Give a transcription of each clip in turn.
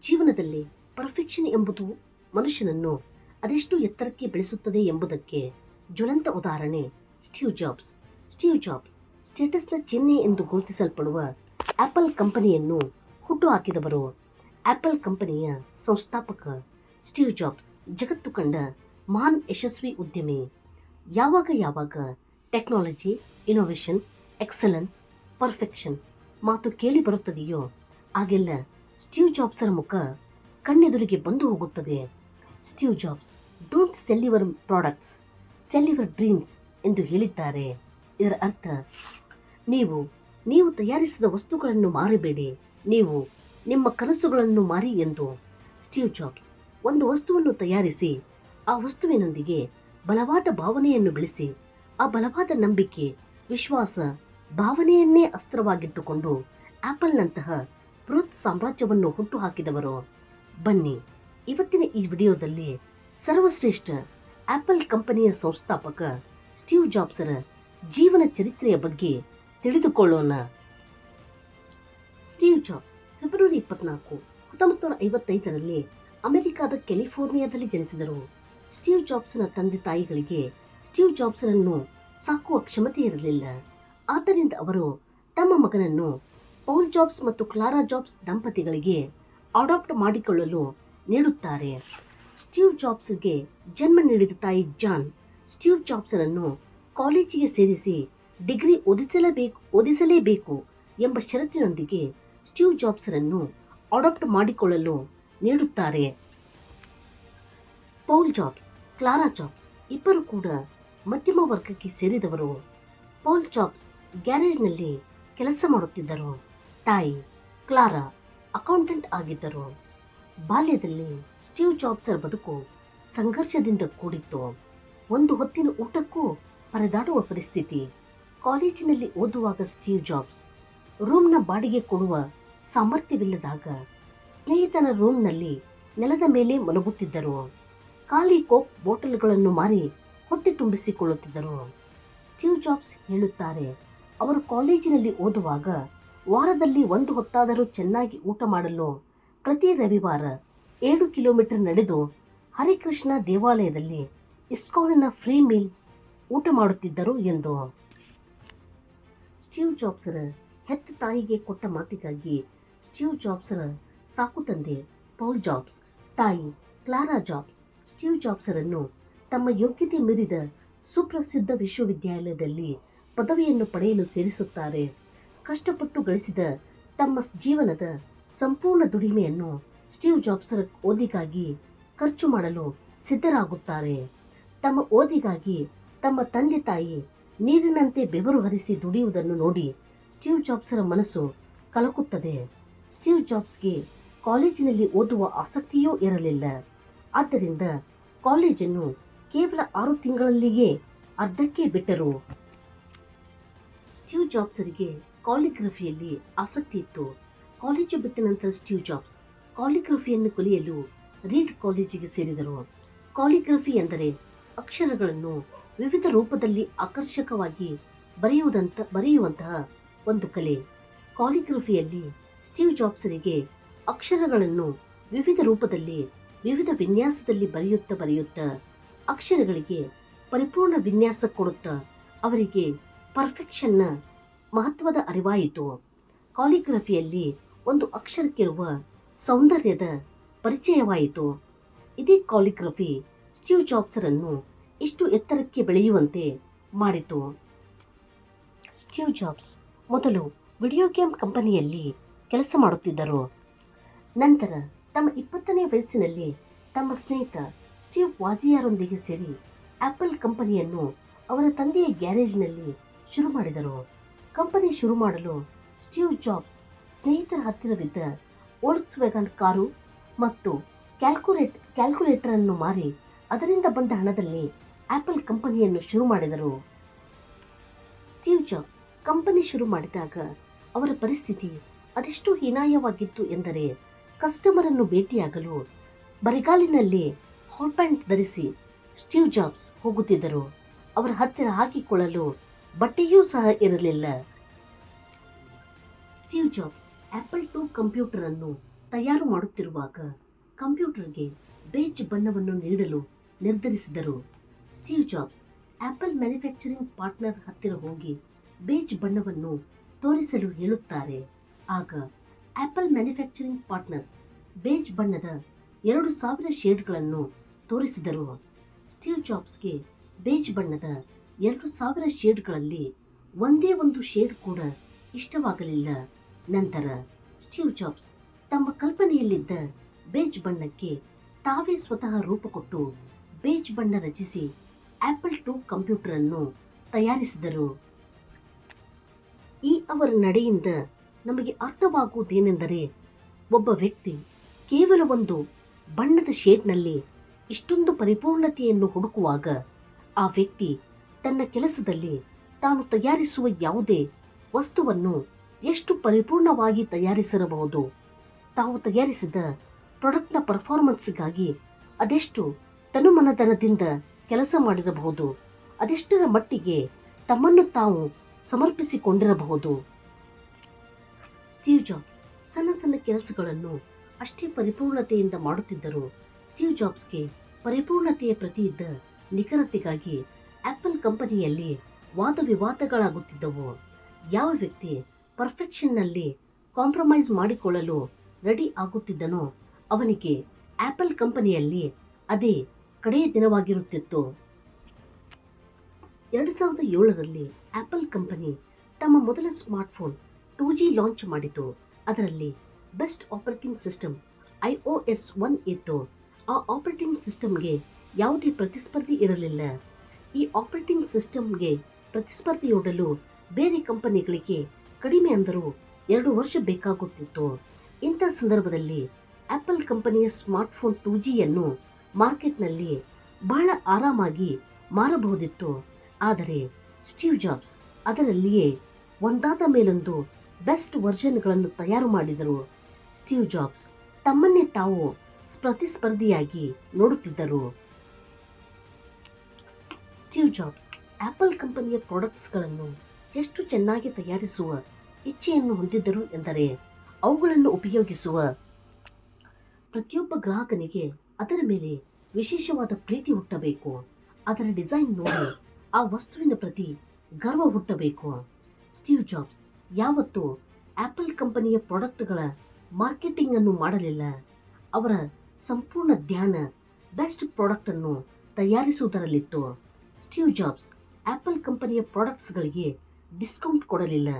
ಜೀವನದಲ್ಲಿ ಪರ್ಫೆಕ್ಷನ್ ಎಂಬುದು ಮನುಷ್ಯನನ್ನು ಅದೆಷ್ಟು ಎತ್ತರಕ್ಕೆ ಬೆಳೆಸುತ್ತದೆ ಎಂಬುದಕ್ಕೆ ಜ್ವಲಂತ ಉದಾಹರಣೆ ಸ್ಟೀವ್ ಜಾಬ್ಸ್. ಸ್ಟೀವ್ ಜಾಬ್ಸ್ ಸ್ಟೇಟಸ್ನ ಚಿಹ್ನೆ ಎಂದು ಗುರುತಿಸಲ್ಪಡುವ ಆಪಲ್ ಕಂಪನಿಯನ್ನು ಹುಟ್ಟುಹಾಕಿದವರು ಆಪಲ್ ಕಂಪನಿಯ ಸಂಸ್ಥಾಪಕ ಸ್ಟೀವ್ ಜಾಬ್ಸ್ ಜಗತ್ತು ಕಂಡ ಮಹಾನ್ ಯಶಸ್ವಿ ಉದ್ಯಮಿ. ಯಾವಾಗ ಯಾವಾಗ ಟೆಕ್ನಾಲಜಿ, ಇನೋವೇಷನ್, ಎಕ್ಸಲೆನ್ಸ್, ಪರ್ಫೆಕ್ಷನ್ ಮಾತು ಕೇಳಿ ಬರುತ್ತದೆಯೋ ಆಗೆಲ್ಲ ಸ್ಟೀವ್ ಜಾಬ್ಸರ ಮುಖ ಕಣ್ಣೆದುರಿಗೆ ಬಂದು ಹೋಗುತ್ತದೆ. Steve Jobs don't sell your products sell your dreams ಎಂದು ಹೇಳಿದ್ದಾರೆ. ಇದರ ಅರ್ಥ, ನೀವು ನೀವು ತಯಾರಿಸಿದ ವಸ್ತುಗಳನ್ನು ಮಾರಬೇಡಿ, ನೀವು ನಿಮ್ಮ ಕನಸುಗಳನ್ನು ಮಾರಿ ಎಂದು. ಸ್ಟೀವ್ ಜಾಬ್ಸ್, ಒಂದು ವಸ್ತುವನ್ನು ತಯಾರಿಸಿ, ಆ ವಸ್ತುವಿನೊಂದಿಗೆ ಬಲವಾದ ಭಾವನೆಯನ್ನು ಬೆಳೆಸಿ, ಆ ಬಲವಾದ ನಂಬಿಕೆ, ವಿಶ್ವಾಸ, ಭಾವನೆಯನ್ನೇ ಅಸ್ತ್ರವಾಗಿಟ್ಟುಕೊಂಡು ಆಪಲ್ನಂತಹ ಬೃಹತ್ ಸಾಮ್ರಾಜ್ಯವನ್ನು ಹುಟ್ಟುಹಾಕಿದವರು. ಬನ್ನಿ, ಇವತ್ತಿನ ಈ ವಿಡಿಯೋದಲ್ಲಿ ಸರ್ವಶ್ರೇಷ್ಠ ಆಪಲ್ ಕಂಪನಿಯ ಸಂಸ್ಥಾಪಕ ಸ್ಟೀವ್ ಜಾಬ್ಸರ ಜೀವನ ಚರಿತ್ರೆಯ ಬಗ್ಗೆ ತಿಳಿದುಕೊಳ್ಳೋಣ. ಸ್ಟೀವ್ ಜಾಬ್ಸ್, ಫೆಬ್ರವರಿ ಇಪ್ಪತ್ನಾಲ್ಕು ಹತ್ತೊಂಬತ್ತು ನೂರ ಐವತ್ತೈದರಲ್ಲಿ ಅಮೆರಿಕಾದ ಕ್ಯಾಲಿಫೋರ್ನಿಯಾದಲ್ಲಿ ಜನಿಸಿದರು. ಸ್ಟೀವ್ ಜಾಬ್ಸ್ನ ತಂದೆ ತಾಯಿಗಳಿಗೆ ಸ್ಟೀವ್ ಜಾಬ್ಸರನ್ನು ಸಾಕುವ ಕ್ಷಮತೆ ಇರಲಿಲ್ಲ ಆದ್ದರಿಂದ ಅವರು ತಮ್ಮ ಮಗನನ್ನು ಪೌಲ್ ಜಾಬ್ಸ್ ಮತ್ತು ಕ್ಲಾರಾ ಜಾಬ್ಸ್ ದಂಪತಿಗಳಿಗೆ ಅಡಾಪ್ಟ್ ಮಾಡಿಕೊಳ್ಳಲು ನೀಡುತ್ತಾರೆ. ಸ್ಟೀವ್ ಜಾಬ್ಸ್ಗೆ ಜನ್ಮ ನೀಡಿದ ತಾಯಿ ಜಾನ್, ಸ್ಟೀವ್ ಜಾಬ್ಸರನ್ನು ಕಾಲೇಜಿಗೆ ಸೇರಿಸಿ ಡಿಗ್ರಿ ಓದಿಸಲೇಬೇಕು ಓದಿಸಲೇಬೇಕು ಎಂಬ ಷರತ್ತಿನೊಂದಿಗೆ ಸ್ಟೀವ್ ಜಾಬ್ಸರನ್ನು ಅಡಾಪ್ಟ್ ಮಾಡಿಕೊಳ್ಳಲು ನೀಡುತ್ತಾರೆ. ಪೌಲ್ ಜಾಬ್ಸ್, ಕ್ಲಾರಾ ಜಾಬ್ಸ್ ಇಬ್ಬರು ಕೂಡ ಮಧ್ಯಮ ವರ್ಗಕ್ಕೆ ಸೇರಿದವರು. ಪೌಲ್ ಜಾಬ್ಸ್ ಗ್ಯಾರೇಜ್ನಲ್ಲಿ ಕೆಲಸ ಮಾಡುತ್ತಿದ್ದರು. ತಾಯಿ ಕ್ಲಾರಾ ಅಕೌಂಟೆಂಟ್ ಆಗಿದ್ದರು. ಬಾಲ್ಯದಲ್ಲಿ ಸ್ಟೀವ್ ಜಾಬ್ಸರ ಬದುಕು ಸಂಘರ್ಷದಿಂದ ಕೂಡಿತ್ತು. ಒಂದು ಹೊತ್ತಿನ ಊಟಕ್ಕೂ ಪರದಾಡುವ ಪರಿಸ್ಥಿತಿ. ಕಾಲೇಜಿನಲ್ಲಿ ಓದುವಾಗ ಸ್ಟೀವ್ ಜಾಬ್ಸ್ ರೂಮ್ನ ಬಾಡಿಗೆ ಕೊಡುವ ಸಾಮರ್ಥ್ಯವಿಲ್ಲದಾಗ ಸ್ನೇಹಿತನ ರೂಮ್ನಲ್ಲಿ ನೆಲದ ಮೇಲೆ ಮಲಗುತ್ತಿದ್ದರು. ಖಾಲಿ ಕೋಕ್ ಬಾಟಲ್ಗಳನ್ನು ಮಾರಿ ಹೊಟ್ಟೆ ತುಂಬಿಸಿಕೊಳ್ಳುತ್ತಿದ್ದರು. ಸ್ಟೀವ್ ಜಾಬ್ಸ್ ಹೇಳುತ್ತಾರೆ, ಅವರು ಕಾಲೇಜಿನಲ್ಲಿ ಓದುವಾಗ ವಾರದಲ್ಲಿ ಒಂದು ಹೊತ್ತಾದರೂ ಚೆನ್ನಾಗಿ ಊಟ ಮಾಡಲು ಪ್ರತಿ ರವಿವಾರ ಏಳು ಕಿಲೋಮೀಟರ್ ನಡೆದು ಹರಿಕೃಷ್ಣ ದೇವಾಲಯದಲ್ಲಿ ಇಸ್ಕಾನಿನ ಫ್ರೀ ಮೀಲ್ ಊಟ ಮಾಡುತ್ತಿದ್ದರು ಎಂದು ಸ್ಟೀವ್ ಜಾಬ್ಸರ ಹೆತ್ತ ತಾಯಿಗೆ ಕೊಟ್ಟ ಮಾತಿಗಾಗಿ ಸ್ಟೀವ್ ಜಾಬ್ಸರ ಸಾಕು ತಂದೆ ಪೌಲ್ ಜಾಬ್ಸ್, ತಾಯಿ ಕ್ಲಾರಾ ಜಾಬ್ಸ್, ಸ್ಟೀವ್ ಜಾಬ್ಸರನ್ನು ತಮ್ಮ ಯೋಗ್ಯತೆ ಮೀರಿದ ಸುಪ್ರಸಿದ್ಧ ವಿಶ್ವವಿದ್ಯಾಲಯದಲ್ಲಿ ಪದವಿಯನ್ನು ಪಡೆಯಲು ಸೇರಿಸುತ್ತಾರೆ. ಕಷ್ಟಪಟ್ಟು ಗಳಿಸಿದ ತಮ್ಮ ಜೀವನದ ಸಂಪೂರ್ಣ ದುಡಿಮೆಯನ್ನು ಸ್ಟೀವ್ ಜಾಬ್ಸರ್ ಓದಿಗಾಗಿ ಖರ್ಚು ಮಾಡಲು ಸಿದ್ಧರಾಗುತ್ತಾರೆ. ತಮ್ಮ ಓದಿಗಾಗಿ ತಮ್ಮ ತಂದೆ ತಾಯಿ ನೀರಿನಂತೆ ಬೆವರು ಹರಿಸಿ ದುಡಿಯುವುದನ್ನು ನೋಡಿ ಸ್ಟೀವ್ ಜಾಬ್ಸರ ಮನಸ್ಸು ಕಲಕುತ್ತದೆ ಸ್ಟೀವ್ ಜಾಬ್ಸ್ಗೆ ಕಾಲೇಜಿನಲ್ಲಿ ಓದುವ ಆಸಕ್ತಿಯೂ ಇರಲಿಲ್ಲ. ಆದ್ದರಿಂದ ಕಾಲೇಜನ್ನು ಕೇವಲ ಆರು ತಿಂಗಳಲ್ಲಿಯೇ ಅರ್ಧಕ್ಕೆ ಬಿಟ್ಟರು. ಸ್ಟೀವ್ ಜಾಬ್ಸರಿಗೆ ಕಾಲಿಗ್ರಫಿಯಲ್ಲಿ ಆಸಕ್ತಿ ಇತ್ತು. ಕಾಲೇಜು ಬಿಟ್ಟ ನಂತರ ಸ್ಟೀವ್ ಜಾಬ್ಸ್ ಕಾಲಿಗ್ರಫಿಯನ್ನು ಕಲಿಯಲು ರೀಡ್ ಕಾಲೇಜಿಗೆ ಸೇರಿದರು. ಕಾಲಿಗ್ರಫಿ ಎಂದರೆ ಅಕ್ಷರಗಳನ್ನು ವಿವಿಧ ರೂಪದಲ್ಲಿ ಆಕರ್ಷಕವಾಗಿ ಬರೆಯುವುದಂತ, ಬರೆಯುವಂತಹ ಒಂದು ಕಲೆ. ಕಾಲಿಗ್ರಫಿಯಲ್ಲಿ ಸ್ಟೀವ್ ಜಾಬ್ಸರಿಗೆ ಅಕ್ಷರಗಳನ್ನು ವಿವಿಧ ರೂಪದಲ್ಲಿ, ವಿವಿಧ ವಿನ್ಯಾಸದಲ್ಲಿ ಬರೆಯುತ್ತಾ ಬರೆಯುತ್ತಾ ಅಕ್ಷರಗಳಿಗೆ ಪರಿಪೂರ್ಣ ವಿನ್ಯಾಸ ಕೊಡುತ್ತಾ ಅವರಿಗೆ ಪರ್ಫೆಕ್ಷನ್ನ ಮಹತ್ವದ ಅರಿವಾಯಿತು. ಕಾಲಿಗ್ರಫಿಯಲ್ಲಿ ಒಂದು ಅಕ್ಷರಕ್ಕಿರುವ ಸೌಂದರ್ಯದ ಪರಿಚಯವಾಯಿತು. ಇದೇ ಕಾಲಿಗ್ರಫಿ ಸ್ಟೀವ್ ಜಾಬ್ಸರನ್ನು ಇಷ್ಟು ಎತ್ತರಕ್ಕೆ ಬೆಳೆಯುವಂತೆ ಮಾಡಿತು. ಸ್ಟೀವ್ ಜಾಬ್ಸ್ ಮೊದಲು ವಿಡಿಯೋ ಗೇಮ್ ಕಂಪನಿಯಲ್ಲಿ ಕೆಲಸ ಮಾಡುತ್ತಿದ್ದರು. ನಂತರ ತಮ್ಮ ಇಪ್ಪತ್ತನೇ ವಯಸ್ಸಿನಲ್ಲಿ ತಮ್ಮ ಸ್ನೇಹಿತ ಸ್ಟೀವ್ ವಾಜಿಯಾರೊಂದಿಗೆ ಸೇರಿ ಆಪಲ್ ಕಂಪನಿಯನ್ನು ಅವರ ತಂದೆಯ ಗ್ಯಾರೇಜ್ನಲ್ಲಿ ಶುರು ಮಾಡಿದರು. ಕಂಪನಿ ಶುರು ಮಾಡಲು ಸ್ಟೀವ್ ಜಾಬ್ಸ್ ಸ್ನೇಹಿತರ ಹತ್ತಿರವಿದ್ದ ಓಲ್ಕ್ಸ್ ವ್ಯಾಗನ್ ಕಾರು ಮತ್ತು ಕ್ಯಾಲ್ಕುಲೇಟ್ ಕ್ಯಾಲ್ಕುಲೇಟರ್ ಅನ್ನು ಮಾರಿ ಅದರಿಂದ ಬಂದ ಹಣದಲ್ಲಿ ಆಪಲ್ ಕಂಪನಿಯನ್ನು ಶುರು ಮಾಡಿದರು. ಸ್ಟೀವ್ ಜಾಬ್ಸ್ ಕಂಪನಿ ಶುರು ಮಾಡಿದಾಗ ಅವರ ಪರಿಸ್ಥಿತಿ ಅದೆಷ್ಟು ಹೀನಾಯವಾಗಿತ್ತು ಎಂದರೆ ಕಸ್ಟಮರ್ ಅನ್ನು ಭೇಟಿಯಾಗಲು ಬರಿಗಾಲಿನಲ್ಲಿ ಹಾಟ್ ಪ್ಯಾಂಟ್ ಧರಿಸಿ ಸ್ಟೀವ್ ಜಾಬ್ಸ್ ಹೋಗುತ್ತಿದ್ದರು. ಅವರ ಹತ್ತಿರ ಹಾಕಿಕೊಳ್ಳಲು ಬಟ್ಟೆಯೂ ಸಹ ಇರಲಿಲ್ಲ. Steve Jobs Apple two computer ಅನ್ನು ತಯಾರು ಮಾಡುತ್ತಿರುವಾಗ ಕಂಪ್ಯೂಟರ್ಗೆ ಬೇಜ್ ಬಣ್ಣವನ್ನು ನೀಡಲು ನಿರ್ಧರಿಸಿದರು. Steve Jobs Apple manufacturing partner ಹತ್ತಿರ ಹೋಗಿ ಬೇಜ್ ಬಣ್ಣವನ್ನು ತೋರಿಸಲು ಹೇಳುತ್ತಾರೆ. ಆಗ ಆಪಲ್ ಮ್ಯಾನುಫ್ಯಾಕ್ಚರಿಂಗ್ ಪಾರ್ಟ್ನರ್ಸ್ ಬೇಜ್ ಬಣ್ಣದ ಎರಡು ಸಾವಿರ ಶೇಡ್ಗಳನ್ನು ತೋರಿಸಿದರು. ಸ್ಟೀವ್ ಜಾಬ್ಸ್ಗೆ ಬೇಜ್ ಬಣ್ಣದ ಎರಡು ಸಾವಿರ ಶೇಡ್ಗಳಲ್ಲಿ ಒಂದೇ ಒಂದು ಶೇಡ್ ಕೂಡ ಇಷ್ಟವಾಗಲಿಲ್ಲ. ನಂತರ ಸ್ಟೀವ್ ಜಾಬ್ಸ್ ತಮ್ಮ ಕಲ್ಪನೆಯಲ್ಲಿದ್ದ ಬೇಜ್ ಬಣ್ಣಕ್ಕೆ ತಾವೇ ಸ್ವತಃ ರೂಪ ಕೊಟ್ಟು ಬೇಜ್ ಬಣ್ಣ ರಚಿಸಿ ಆಪಲ್ ಟು ಕಂಪ್ಯೂಟರ್ ಅನ್ನು ತಯಾರಿಸಿದರು. ಈ ಅವರ ನಡೆಯಿಂದ ನಮಗೆ ಅರ್ಥವಾಗುವುದೇನೆಂದರೆ ಒಬ್ಬ ವ್ಯಕ್ತಿ ಕೇವಲ ಒಂದು ಬಣ್ಣದ ಶೇಡ್ನಲ್ಲಿ ಇಷ್ಟೊಂದು ಪರಿಪೂರ್ಣತೆಯನ್ನು ಹುಡುಕುವಾಗ ಆ ವ್ಯಕ್ತಿ ತನ್ನ ಕೆಲಸದಲ್ಲಿ ತಾನು ತಯಾರಿಸುವ ಯಾವುದೇ ವಸ್ತುವನ್ನು ಎಷ್ಟು ಪರಿಪೂರ್ಣವಾಗಿ ತಯಾರಿಸಿರಬಹುದು? ತಾವು ತಯಾರಿಸಿದ ಪ್ರಾಡಕ್ಟ್ನ ಪರ್ಫಾರ್ಮೆನ್ಸ್ಗಾಗಿ ಅದೆಷ್ಟು ತನುಮನದನದಿಂದ ಕೆಲಸ ಮಾಡಿರಬಹುದು? ಅದೆಷ್ಟರ ಮಟ್ಟಿಗೆ ತಮ್ಮನ್ನು ತಾವು ಸಮರ್ಪಿಸಿಕೊಂಡಿರಬಹುದು? ಸ್ಟೀವ್ ಜಾಬ್ಸ್ ಸಣ್ಣ ಸಣ್ಣ ಕೆಲಸಗಳನ್ನು ಅಷ್ಟೇ ಪರಿಪೂರ್ಣತೆಯಿಂದ ಮಾಡುತ್ತಿದ್ದರು ಸ್ಟೀವ್ ಜಾಬ್ಸ್ಗೆ ಪರಿಪೂರ್ಣತೆಯ ಪ್ರತಿ ಇದ್ದ ನಿಖರತೆಗಾಗಿ ಕಂಪನಿಯಲ್ಲಿ ವಾದವಿವಾದಗಳಾಗುತ್ತಿದ್ದವು. ಯಾವ ವ್ಯಕ್ತಿ ಪರ್ಫೆಕ್ಷನ್ನಲ್ಲಿ ಕಾಂಪ್ರಮೈಸ್ ಮಾಡಿಕೊಳ್ಳಲು ರೆಡಿ ಆಗುತ್ತಿದ್ದನೋ ಅವನಿಗೆ ಆಪಲ್ ಕಂಪನಿಯಲ್ಲಿ ಅದೇ ಕಡೆಯ ದಿನವಾಗಿರುತ್ತಿತ್ತು. ಎರಡು ಸಾವಿರದ ಏಳರಲ್ಲಿ ಆಪಲ್ ಕಂಪನಿ ತಮ್ಮ ಮೊದಲ ಸ್ಮಾರ್ಟ್ಫೋನ್ ಟೂ ಜಿ ಲಾಂಚ್ ಮಾಡಿತು. ಅದರಲ್ಲಿ best operating system I O S one ಇತ್ತು. ಆ ಆಪರೇಟಿಂಗ್ ಸಿಸ್ಟಮ್ಗೆ ಯಾವುದೇ ಪ್ರತಿಸ್ಪರ್ಧಿ ಇರಲಿಲ್ಲ. ಈ ಆಪರೇಟಿಂಗ್ ಸಿಸ್ಟಮ್ಗೆ ಪ್ರತಿಸ್ಪರ್ಧಿಯೊಡಲು ಬೇರೆ ಕಂಪನಿಗಳಿಗೆ ಕಡಿಮೆ ಅಂದರೂ ಎರಡು ವರ್ಷ ಬೇಕಾಗುತ್ತಿತ್ತು. ಇಂಥ ಸಂದರ್ಭದಲ್ಲಿ ಆಪಲ್ ಕಂಪನಿಯ ಸ್ಮಾರ್ಟ್ಫೋನ್ ಟೂ ಜಿಯನ್ನು ಮಾರ್ಕೆಟ್ನಲ್ಲಿ ಬಹಳ ಆರಾಮಾಗಿ ಮಾರಬಹುದಿತ್ತು. ಆದರೆ ಸ್ಟೀವ್ ಜಾಬ್ಸ್ ಅದರಲ್ಲಿಯೇ ಒಂದಾದ ಮೇಲೊಂದು ಬೆಸ್ಟ್ ವರ್ಷನ್ಗಳನ್ನು ತಯಾರು ಮಾಡಿದರು. ಸ್ಟೀವ್ ಜಾಬ್ಸ್ ತಮ್ಮನ್ನೇ ತಾವು ಪ್ರತಿಸ್ಪರ್ಧಿಯಾಗಿ ನೋಡುತ್ತಿದ್ದರು. ಸ್ಟೀವ್ ಜಾಬ್ಸ್ ಆಪಲ್ ಕಂಪನಿಯ ಪ್ರಾಡಕ್ಟ್ಸ್ಗಳನ್ನು ಎಷ್ಟು ಚೆನ್ನಾಗಿ ತಯಾರಿಸುವ ಇಚ್ಛೆಯನ್ನು ಹೊಂದಿದ್ದರು ಎಂದರೆ ಅವುಗಳನ್ನು ಉಪಯೋಗಿಸುವ ಪ್ರತಿಯೊಬ್ಬ ಗ್ರಾಹಕನಿಗೆ ಅದರ ಮೇಲೆ ವಿಶೇಷವಾದ ಪ್ರೀತಿ ಹುಟ್ಟಬೇಕು. ಅದರ ಡಿಸೈನ್ ನೋಡಿ ಆ ವಸ್ತುವಿನ ಪ್ರತಿ ಗರ್ವ ಹುಟ್ಟಬೇಕು. ಸ್ಟೀವ್ ಜಾಬ್ಸ್ ಯಾವತ್ತೂ ಆಪಲ್ ಕಂಪನಿಯ ಪ್ರಾಡಕ್ಟ್ಗಳ ಮಾರ್ಕೆಟಿಂಗ್ ಅನ್ನು ಮಾಡಲಿಲ್ಲ. ಅವರ ಸಂಪೂರ್ಣ ಧ್ಯಾನ ಬೆಸ್ಟ್ ಪ್ರಾಡಕ್ಟ್ ಅನ್ನು ತಯಾರಿಸುವುದರಲ್ಲಿತ್ತು. ಸ್ಟೀವ್ ಜಾಬ್ಸ್ ಆ್ಯಪಲ್ ಕಂಪನಿಯ ಪ್ರಾಡಕ್ಟ್ಸ್ಗಳಿಗೆ ಡಿಸ್ಕೌಂಟ್ ಕೊಡಲಿಲ್ಲ.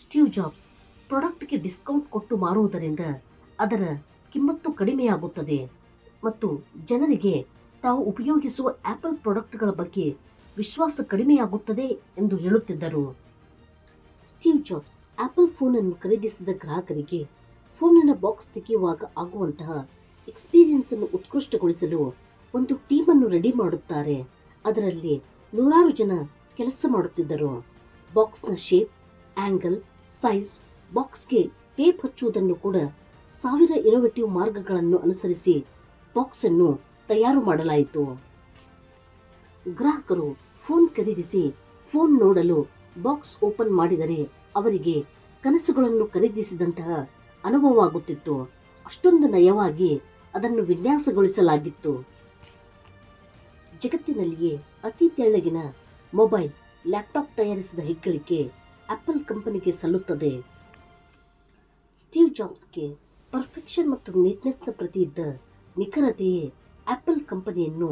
ಸ್ಟೀವ್ ಜಾಬ್ಸ್ ಪ್ರಾಡಕ್ಟ್ಗೆ ಡಿಸ್ಕೌಂಟ್ ಕೊಟ್ಟು ಮಾರುವುದರಿಂದ ಅದರ ಕಿಮ್ಮತ್ತು ಕಡಿಮೆಯಾಗುತ್ತದೆ ಮತ್ತು ಜನರಿಗೆ ತಾವು ಉಪಯೋಗಿಸುವ ಆ್ಯಪಲ್ ಪ್ರಾಡಕ್ಟ್ಗಳ ಬಗ್ಗೆ ವಿಶ್ವಾಸ ಕಡಿಮೆಯಾಗುತ್ತದೆ ಎಂದು ಹೇಳುತ್ತಿದ್ದರು. ಸ್ಟೀವ್ ಜಾಬ್ಸ್ ಆಪಲ್ ಫೋನ್ ಅನ್ನು ಖರೀದಿಸಿದ ಗ್ರಾಹಕರಿಗೆ ಫೋನಿನ ಬಾಕ್ಸ್ ತೆಗೆಯುವಾಗ ಆಗುವಂತಹ ಎಕ್ಸ್ಪೀರಿಯನ್ಸನ್ನು ಉತ್ಕೃಷ್ಟಗೊಳಿಸಲು ಒಂದು ಟೀಮನ್ನು ರೆಡಿ ಮಾಡುತ್ತಾರೆ. ಅದರಲ್ಲಿ ನೂರಾರು ಜನ ಕೆಲಸ ಮಾಡುತ್ತಿದ್ದರು. ಬಾಕ್ಸ್ನ ಶೇಪ್, ಆಂಗಲ್, ಸೈಜ್, ಬಾಕ್ಸ್ಗೆ ಟೇಪ್ ಹಚ್ಚುವುದನ್ನು ಕೂಡ ಸಾವಿರ ಇನೋವೇಟಿವ್ ಮಾರ್ಗಗಳನ್ನು ಅನುಸರಿಸಿ ಬಾಕ್ಸ್ ಅನ್ನು ತಯಾರು ಮಾಡಲಾಯಿತು. ಗ್ರಾಹಕರು ಫೋನ್ ಖರೀದಿಸಿ ಫೋನ್ ನೋಡಲು ಬಾಕ್ಸ್ ಓಪನ್ ಮಾಡಿದರೆ ಅವರಿಗೆ ಕನಸುಗಳನ್ನು ಖರೀದಿಸಿದಂತಹ ಅನುಭವವಾಗುತ್ತಿತ್ತು. ಅಷ್ಟೊಂದು ನಯವಾಗಿ ಅದನ್ನು ವಿನ್ಯಾಸಗೊಳಿಸಲಾಗಿತ್ತು. ಜಗತ್ತಿನಲ್ಲಿಯೇ ಅತಿ ತೆಳ್ಳಗಿನ ಮೊಬೈಲ್, ಲ್ಯಾಪ್ಟಾಪ್ ತಯಾರಿಸಿದ ಹೆಗ್ಗಳಿಕೆ ಆಪಲ್ ಕಂಪನಿಗೆ ಸಲ್ಲುತ್ತದೆ. ಸ್ಟೀವ್ ಜಾಬ್ಸ್ಗೆ ಪರ್ಫೆಕ್ಷನ್ ಮತ್ತು ನೀಟ್ನೆಸ್ನ ಪ್ರತಿ ಇದ್ದ ನಿಖರತೆಯೇ ಆಪಲ್ ಕಂಪನಿಯನ್ನು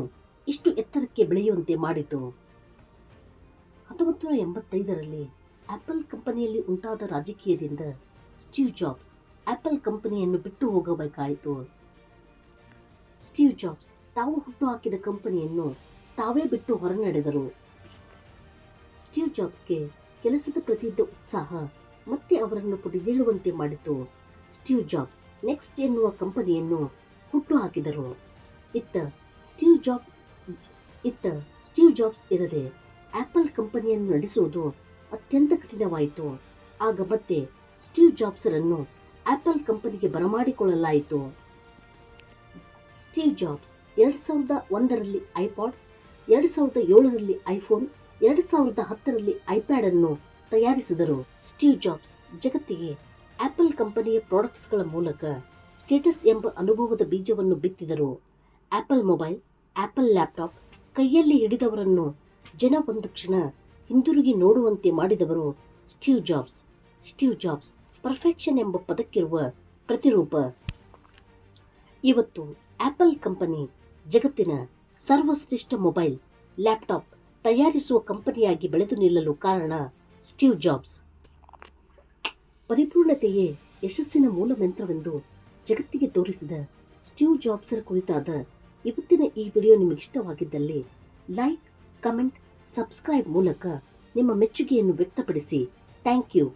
ಇಷ್ಟು ಎತ್ತರಕ್ಕೆ ಬೆಳೆಯುವಂತೆ ಮಾಡಿತು. ಹತ್ತೊಂಬತ್ತು ನೂರ ಎಂಬತ್ತೈದರಲ್ಲಿ ಆಪಲ್ ಕಂಪನಿಯಲ್ಲಿ ಉಂಟಾದ ರಾಜಕೀಯದಿಂದ ಸ್ಟೀವ್ ಜಾಬ್ಸ್ ಆಪಲ್ ಕಂಪನಿಯನ್ನು ಬಿಟ್ಟು ಹೋಗಬೇಕಾಯಿತು. ಸ್ಟೀವ್ ಜಾಬ್ಸ್ ತಾವು ಹುಟ್ಟುಹಾಕಿದ ಕಂಪನಿಯನ್ನು ತಾವೇ ಬಿಟ್ಟು ಹೊರನಡೆದರು. ಸ್ಟೀವ್ ಜಾಬ್ಸ್ಗೆ ಕೆಲಸದ ಪ್ರತಿದ್ದ ಉತ್ಸಾಹ ಮತ್ತೆ ಅವರನ್ನು ಪುಟಿದೇಳುವಂತೆ ಮಾಡಿತು. ಸ್ಟೀವ್ ಜಾಬ್ಸ್ ನೆಕ್ಸ್ಟ್ ಎನ್ನುವ ಕಂಪನಿಯನ್ನು ಹುಟ್ಟು ಹಾಕಿದರು. ಇತ್ತ ಸ್ಟೀವ್ ಜಾಬ್ಸ್ ಇತ್ತ ಸ್ಟೀವ್ ಜಾಬ್ಸ್ ಇರದೆ ಆಪಲ್ ಕಂಪನಿಯನ್ನು ನಡೆಸುವುದು ಅತ್ಯಂತ ಕಠಿಣವಾಯಿತು. ಆಗ ಮತ್ತೆ ಸ್ಟೀವ್ ಜಾಬ್ಸರನ್ನು ಆಪಲ್ ಕಂಪನಿಗೆ ಬರಮಾಡಿಕೊಳ್ಳಲಾಯಿತು. ಸ್ಟೀವ್ ಜಾಬ್ಸ್ ಎರಡ್ ಸಾವಿರದ ಒಂದರಲ್ಲಿ ಐಪಾಡ್, ಎರಡು ಸಾವಿರದ ಏಳರಲ್ಲಿ ಐಫೋನ್, ಎರಡು ಸಾವಿರದ ಹತ್ತರಲ್ಲಿ ಐಪ್ಯಾಡ್ ಅನ್ನು ತಯಾರಿಸಿದರು. ಸ್ಟೀವ್ ಜಾಬ್ಸ್ ಜಗತ್ತಿಗೆ ಆಪಲ್ ಕಂಪನಿಯ ಪ್ರಾಡಕ್ಟ್ಸ್ಗಳ ಮೂಲಕ ಸ್ಟೇಟಸ್ ಎಂಬ ಅನುಭವದ ಬೀಜವನ್ನು ಬಿತ್ತಿದರು. ಆಪಲ್ ಮೊಬೈಲ್, ಆಪಲ್ ಲ್ಯಾಪ್ಟಾಪ್ ಕೈಯಲ್ಲಿ ಹಿಡಿದವರನ್ನು ಜನ ಒಂದು ಕ್ಷಣ ಹಿಂದಿರುಗಿ ನೋಡುವಂತೆ ಮಾಡಿದವರು Steve Jobs. Steve Jobs perfection ಎಂಬ ಪದಕ್ಕಿರುವ ಪ್ರತಿರೂಪ. ಇವತ್ತು ಆಪಲ್ ಕಂಪನಿ ಜಗತ್ತಿನ ಸರ್ವಶ್ರೇಷ್ಠ ಮೊಬೈಲ್, ಲ್ಯಾಪ್ಟಾಪ್ ತಯಾರಿಸುವ ಕಂಪನಿಯಾಗಿ ಬೆಳೆದು ನಿಲ್ಲಲು ಕಾರಣ ಸ್ಟೀವ್ ಜಾಬ್ಸ್. ಪರಿಪೂರ್ಣತೆಯೇ ಯಶಸ್ಸಿನ ಮೂಲ ಮಂತ್ರವೆಂದು ಜಗತ್ತಿಗೆ ತೋರಿಸಿದ ಸ್ಟೀವ್ ಜಾಬ್ಸರ ಕುರಿತಾದ ಇವತ್ತಿನ ಈ ವಿಡಿಯೋ ನಿಮಗೆ ಇಷ್ಟವಾಗಿದ್ದಲ್ಲಿ ಲೈಕ್, ಕಮೆಂಟ್, ಸಬ್ಸ್ಕ್ರೈಬ್ ಮೂಲಕ ನಿಮ್ಮ ಮೆಚ್ಚುಗೆಯನ್ನು ವ್ಯಕ್ತಪಡಿಸಿ ಥ್ಯಾಂಕ್ ಯು.